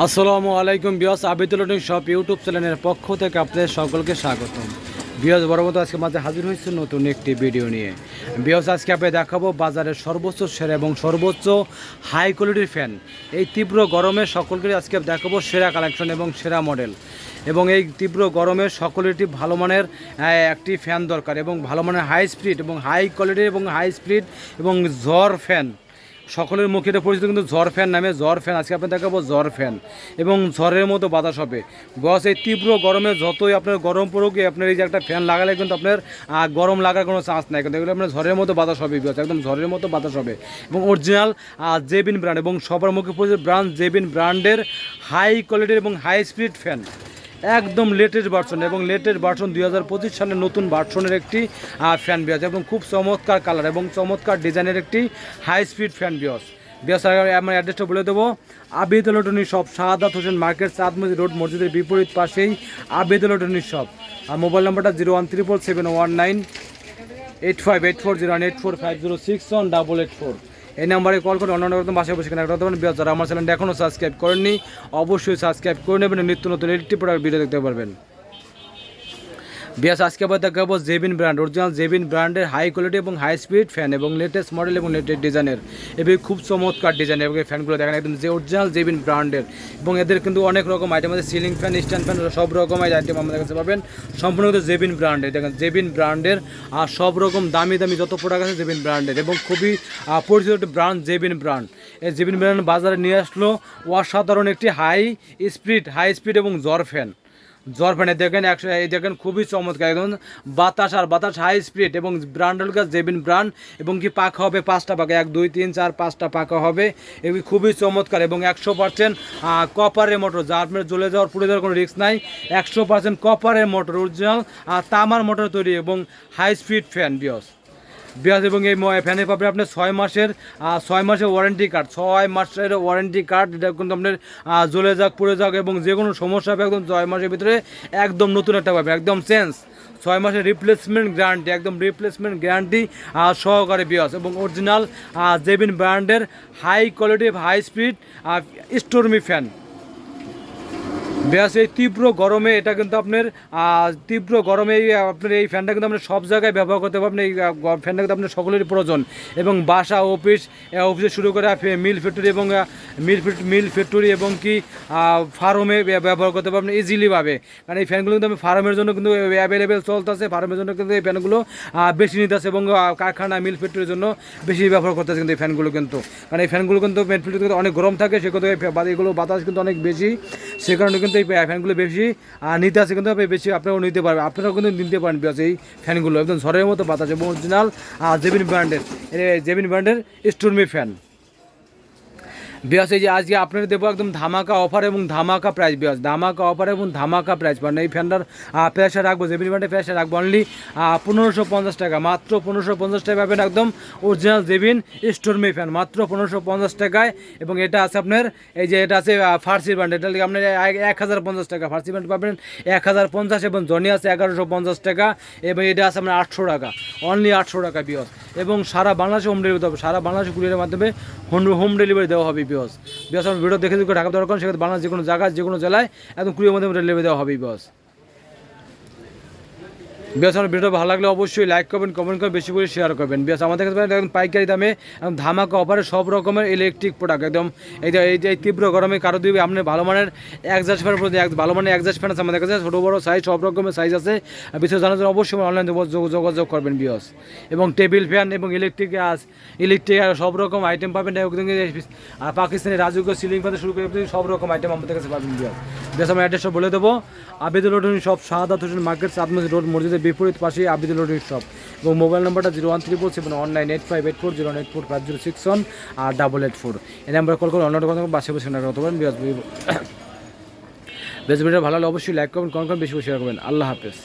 আসসালামু আলাইকুম বিয়াস আবিদুল সব ইউটিউব চ্যানেলের পক্ষ থেকে আপনাদের সকলকে স্বাগতম। বিয়াস বরাবর আজকে মাঝে হাজির হয়েছে নতুন একটি ভিডিও নিয়ে। বিয়াস আজকে আপনাকে দেখাবো বাজারের সর্বোচ্চ সেরা এবং সর্বোচ্চ হাই কোয়ালিটির ফ্যান এই তীব্র গরমে সকলকে আজকে দেখাবো সেরা কালেকশন এবং সেরা মডেল এবং এই তীব্র গরমে সকলেরটি ভালো মানের একটি ফ্যান দরকার এবং ভালো মানের হাই স্পিড এবং হাই কোয়ালিটির এবং হাই স্পিড এবং ঝড় ফ্যান সকলের মুখে এটা পরিচিত, কিন্তু ঝড় ফ্যান নামে, ঝড় ফ্যান, আজকে আপনার দেখাবো ঝড় ফ্যান এবং ঝড়ের মতো বাতাস হবে। বস, এই তীব্র গরমে যতই আপনার গরম পড়ুক আপনার এই যে একটা ফ্যান লাগালে কিন্তু আপনার গরম লাগার কোনো চান্স নাই। কিন্তু এগুলো আপনার ঝড়ের মতো বাতাস হবে বিকজ একদম ঝড়ের মতো বাতাস হবে। এবং অরিজিনাল জেবিন ব্র্যান্ড এবং সবার মুখে পরিচিত ব্র্যান্ড জেবিন ব্র্যান্ডের হাই কোয়ালিটির এবং হাই স্পিড ফ্যান একদম লেটেস্ট ভার্সন এবং লেটেস্ট ভার্সন দুই হাজার পঁচিশ সালের নতুন ভার্সনের একটি ফ্যান বিয়াস এবং খুব চমৎকার কালার এবং চমৎকার ডিজাইনের একটি হাই স্পিড ফ্যান বিয়াস বিয়াস আমার অ্যাড্রেসটা বলে দেবো। Abid electronic shop Shahadat Hossain market চাঁদমজি road মসজিদের বিপরীত পাশেই আবিদ ইলেকট্রনিক শপ আর মোবাইল নাম্বারটা zero one triple seven one nine eight five eight four zero one eight four five zero six one double eight four এই নাম্বারে call করে অন্য রকম বাসায় বসে কেনা করতে পারেন। বিয়াস, যারা আমার চ্যানেলটা এখনও সাবস্ক্রাইব করেননি, অবশ্যই সাবস্ক্রাইব করে নেবেন। নিত্য নতুন এইটটি প্রোডাক্ট ভিডিও দেখতে পারবেন। বিয়াস, আজকে আবার দেখাবো জেবিন ব্র্যান্ড, অরিজিনাল জেবিন ব্র্যান্ডের হাই কোয়ালিটি এবং হাই স্পিড ফ্যান এবং লেটেস্ট মডেল এবং লেটেস্ট ডিজাইনের এবং খুব চমৎকার ডিজাইন এবং এই ফ্যানগুলো দেখেন একদম যে অরিজিনাল জেবিন ব্র্যান্ডের। এবং এদের কিন্তু অনেক রকম আইটেম আছে সিলিং ফ্যান স্ট্যান্ড ফ্যান সব রকম আইটেম আমাদের কাছে পাবেন সম্পূর্ণ কিন্তু জেবিন ব্র্যান্ডের, দেখেন জেবিন ব্র্যান্ডের, আর সব রকম দামি দামি যত প্রোডাক্ট আছে জেবিন ব্র্যান্ডের। এবং খুবই পরিচিত ব্র্যান্ড জেবিন ব্র্যান্ড। এই জেবিন ব্র্যান্ড বাজারে নিয়ে আসলো অসাধারণ একটি হাই স্পিড হাই স্পিড এবং জ্বর ফ্যান জ্বর ফ্যানে দেখেন একশো এই দেখেন খুবই চমৎকার, একদম বাতাস আর বাতাস হাই স্পিড এবং ব্র্যান্ড হল জেবিন ব্র্যান্ড এবং কি পাখা হবে পাঁচটা পাখা, এক, দুই, তিন, চার, পাঁচটা পাখা হবে। এগুলি খুবই চমৎকার এবং একশো পার্সেন্ট কপারের মোটর যা আপনার জ্বলে যাওয়ার, পুড়ে যাওয়ার কোনো রিস্ক নাই। একশো পার্সেন্ট কপারের মোটর অরিজিনাল আর তামার মোটর তৈরি এবং হাই স্পিড ফ্যান বিয়স বিয়াস এবং এই ম- ফ্যানে পাবেন আপনার ছয় মাসের ছয় মাসের ওয়ারেন্টি কার্ড ছয় মাসের ওয়ারেন্টি কার্ড এটা কিন্তু আপনার জ্বলে যাক, পড়ে যাক এবং যে কোনো সমস্যা হবে একদম ছয় মাসের ভিতরে একদম নতুন একটা পাবে, একদম চেঞ্জ ছয় মাসের রিপ্লেসমেন্ট গ্যারান্টি একদম রিপ্লেসমেন্ট গ্যারান্টি সহকারে বিয়াস এবং অরিজিনাল জেবিন ব্র্যান্ডের high quality high speed stormy fan ব্যাস এই তীব্র গরমে এটা কিন্তু আপনার তীব্র গরমে আপনার এই ফ্যানটা কিন্তু আপনার সব জায়গায় ব্যবহার করতে পারবেন এই ফ্যানটা কিন্তু আপনার সকলেরই প্রয়োজন। এবং বাসা, অফিস অফিসে শুরু করে মিল ফ্যাক্টরি এবং মিল মিল ফ্যাক্টরি এবং কি ফার্মে ব্যবহার করতে পারবেন ইজিলি ভাবে। কারণ এই ফ্যানগুলো কিন্তু আমি ফার্মের জন্য কিন্তু অ্যাভেলেবেল চলতেছে, ফার্মের জন্য কিন্তু এই ফ্যানগুলো বেশি নিতেছে এবং কারখানা, মিল ফ্যাক্টরির জন্য বেশি ব্যবহার করতেছে কিন্তু এই ফ্যানগুলো কিন্তু। কারণ এই ফ্যানগুলো কিন্তু, মিল ফ্যাক্টরিতে অনেক গরম থাকে সেক্ষেত্রে এগুলো বাতাস কিন্তু অনেক বেশি। সে কারণে কিন্তু এই ফ্যানগুলো বেশি, আর নিতে আসে কিন্তু বেশি, আপনারাও নিতে পারবেন, আপনারাও কিন্তু নিতে পারেন বিয়াস এই ফ্যানগুলো একদম ঝড়ের মতো বাতাস, এবং অরিজিনাল আর জেবিন ব্র্যান্ডের জেবিন ব্র্যান্ডের স্টুরমি ফ্যান। বিয়াস, এই যে আজকে আপনাদের দেবো একদম ধামাকা অফার এবং ধামাকা প্রাইস বিয়াস। ধামাকা অফার এবং ধামাকা প্রাইস মানে এই ফ্যানটার প্রাইসটা রাখব জেবিন ব্র্যান্ডের প্রাইসটা রাখব অনলি পনেরোশো পঞ্চাশ টাকা, মাত্র পনেরোশো পঞ্চাশ টাকা পাবেন একদম অরিজিনাল জেবিন স্টোরমি ফ্যান মাত্র পনেরোশো পঞ্চাশ টাকায়। এবং এটা আছে আপনার, এই যে এটা আছে ফার্সি ব্র্যান্ড এটা আপনার এক হাজার পঞ্চাশ টাকা। ফার্সি ব্র্যান্ড পাবেন এক হাজার পঞ্চাশ এবং জনি আছে এগারোশো পঞ্চাশ টাকা। এবং এটা আছে আপনার আটশো টাকা অনলি আটশো টাকা বিয়স। এবং সারা বাংলাদেশে হোম ডেলিভারি হবে, সারা বাংলাদেশে কুরিয়ারের মাধ্যমে হোম ডেলিভারি দেওয়া হবে বিয়স। বিয়স, আমার ভিডিও দেখে যদি ঢাকা দরকার সেক্ষেত্রে বাংলাদেশ যে কোনো জায়গায় যে কোনো জেলায় একদম কুড়ির মধ্যে ডেলিভারি দেওয়া হবে বিয়স। বিয়াস আমার ভিডিও ভালো লাগলে অবশ্যই লাইক করবেন কমেন্ট করবেন বেশি করে শেয়ার করবেন। বিয়াস আমাদের কাছে একদম পাইকারি দামে, একদম ধামাকা অফারে সব রকমের ইলেকট্রিক প্রোডাক্ট একদম এই যে এই যে তীব্র গরমে কারও দিবে আপনার ভালো মানের একজাস্ট ফ্যান প্রতি ভালো মানের একজাস্ট ফ্যান আছে আমাদের কাছে, ছোটো, বড়ো সাইজ সব রকমের সাইজ আছে। বিশেষ জানার জন্য অবশ্যই অনলাইন যোগাযোগ করবেন বিয়স এবং টেবিল ফ্যান এবং ইলেকট্রিক ইলেকট্রিক সব রকম আইটেম পাবেন। একদম আর পাকিস্তানি রাজুক সিলিং ফ্যান শুরু করে সব রকম আইটেম আমাদের কাছে পাবেন বিয়স বিয়স আমি অ্যাড্রেসটা বলে দেবো। আবেদুল রোড সব শাহাদাত হোসেন মার্কেট সাতমজি রোড মসজিদের বিপরীত পাশে আবিদুল রহিম শপ এবং মোবাইল নাম্বারটা zero one three four seven one nine eight five eight four zero eight four five zero six one আর ডাবল এইট ফোর। এই নাম্বারে কল করে অন্য কথা বাসে বসে না করতে পারেন বেশ ভিডিও ভালো হলে অবশ্যই লাইক করবেন, কমেন্ট করবেন, বেশি বেশি করবেন। আল্লাহ হাফেজ।